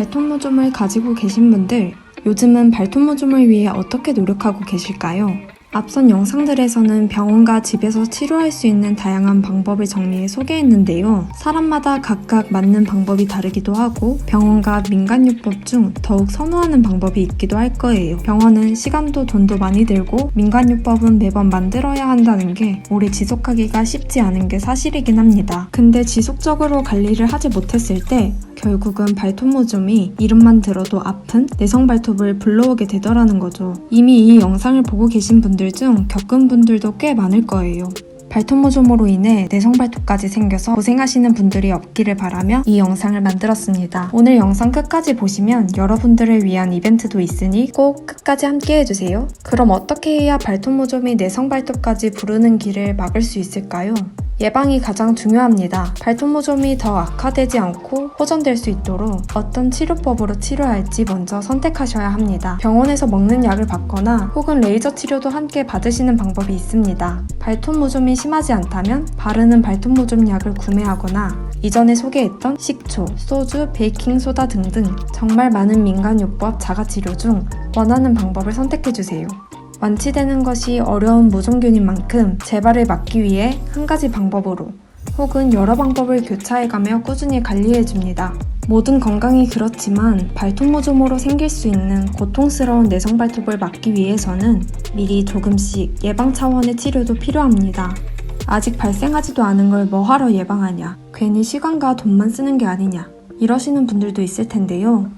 발톱모좀을 가지고 계신 분들, 요즘은 발톱모좀을 위해 어떻게 노력하고 계실까요? 앞선 영상들에서는 병원과 집에서 치료할 수 있는 다양한 방법을 정리해 소개했는데요. 사람마다 각각 맞는 방법이 다르기도 하고 병원과 민간요법 중 더욱 선호하는 방법이 있기도 할 거예요. 병원은 시간도 돈도 많이 들고 민간요법은 매번 만들어야 한다는 게 오래 지속하기가 쉽지 않은 게 사실이긴 합니다. 근데 지속적으로 관리를 하지 못했을 때 결국은 발톱모좀이 이름만 들어도 아픈 내성 발톱을 불러오게 되더라는 거죠. 이미 이 영상을 보고 계신 분들 중 겪은 분들도 꽤 많을 거예요. 발톱모좀으로 인해 내성 발톱까지 생겨서 고생하시는 분들이 없기를 바라며 이 영상을 만들었습니다. 오늘 영상 끝까지 보시면 여러분들을 위한 이벤트도 있으니 꼭 끝까지 함께 해주세요. 그럼 어떻게 해야 발톱모좀이 내성 발톱까지 부르는 길을 막을 수 있을까요? 예방이 가장 중요합니다. 발톱모좀이 더 악화되지 않고 호전될 수 있도록 어떤 치료법으로 치료할지 먼저 선택하셔야 합니다. 병원에서 먹는 약을 받거나 혹은 레이저 치료도 함께 받으시는 방법이 있습니다. 발톱모좀이 심하지 않다면 바르는 발톱모좀 약을 구매하거나 이전에 소개했던 식초, 소주, 베이킹소다 등등 정말 많은 민간요법 자가치료 중 원하는 방법을 선택해주세요. 완치되는 것이 어려운 모종균인 만큼 재발을 막기 위해 한 가지 방법으로 혹은 여러 방법을 교차해가며 꾸준히 관리해줍니다. 모든 건강이 그렇지만 발톱모좀으로 생길 수 있는 고통스러운 내성 발톱을 막기 위해서는 미리 조금씩 예방 차원의 치료도 필요합니다. 아직 발생하지도 않은 걸 뭐하러 예방하냐? 괜히 시간과 돈만 쓰는 게 아니냐? 이러시는 분들도 있을 텐데요.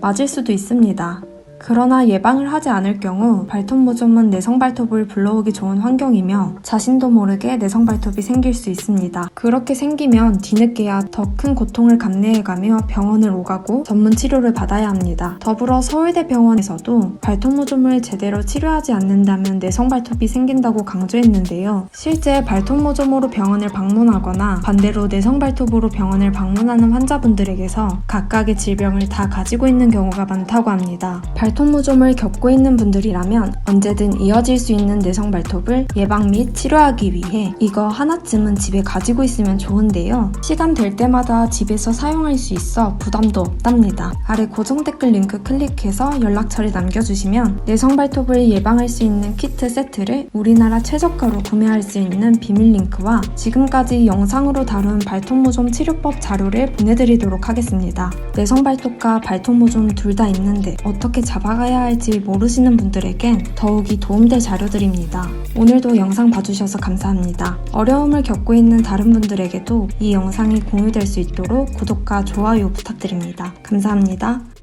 맞을 수도 있습니다. 그러나 예방을 하지 않을 경우 발톱모좀은 내성 발톱을 불러오기 좋은 환경이며 자신도 모르게 내성 발톱이 생길 수 있습니다. 그렇게 생기면 뒤늦게야 더 큰 고통을 감내해가며 병원을 오가고 전문 치료를 받아야 합니다. 더불어 서울대 병원에서도 발톱모좀을 제대로 치료하지 않는다면 내성 발톱이 생긴다고 강조했는데요. 실제 발톱모좀으로 병원을 방문하거나 반대로 내성 발톱으로 병원을 방문하는 환자분들에게서 각각의 질병을 다 가지고 있는 경우가 많다고 합니다. 발 톱모좀을 겪고 있는 분들이라면 언제든 이어질 수 있는 내성 발톱을 예방 및 치료하기 위해 이거 하나쯤은 집에 가지고 있으면 좋은데요. 시간 될 때마다 집에서 사용할 수 있어 부담도 없답니다. 아래 고정 댓글 링크 클릭해서 연락처를 남겨주시면 내성 발톱을 예방할 수 있는 키트 세트를 우리나라 최저가로 구매할 수 있는 비밀 링크와 지금까지 영상으로 다룬 발톱모좀 치료법 자료를 보내드리도록 하겠습니다. 내성 발톱과 발톱모좀 둘 다 있는데 어떻게 잡아가야 할지 모르시는 분들에겐 더욱이 도움될 자료들입니다. 오늘도 영상 봐주셔서 감사합니다. 어려움을 겪고 있는 다른 분들에게도 이 영상이 공유될 수 있도록 구독과 좋아요 부탁드립니다. 감사합니다.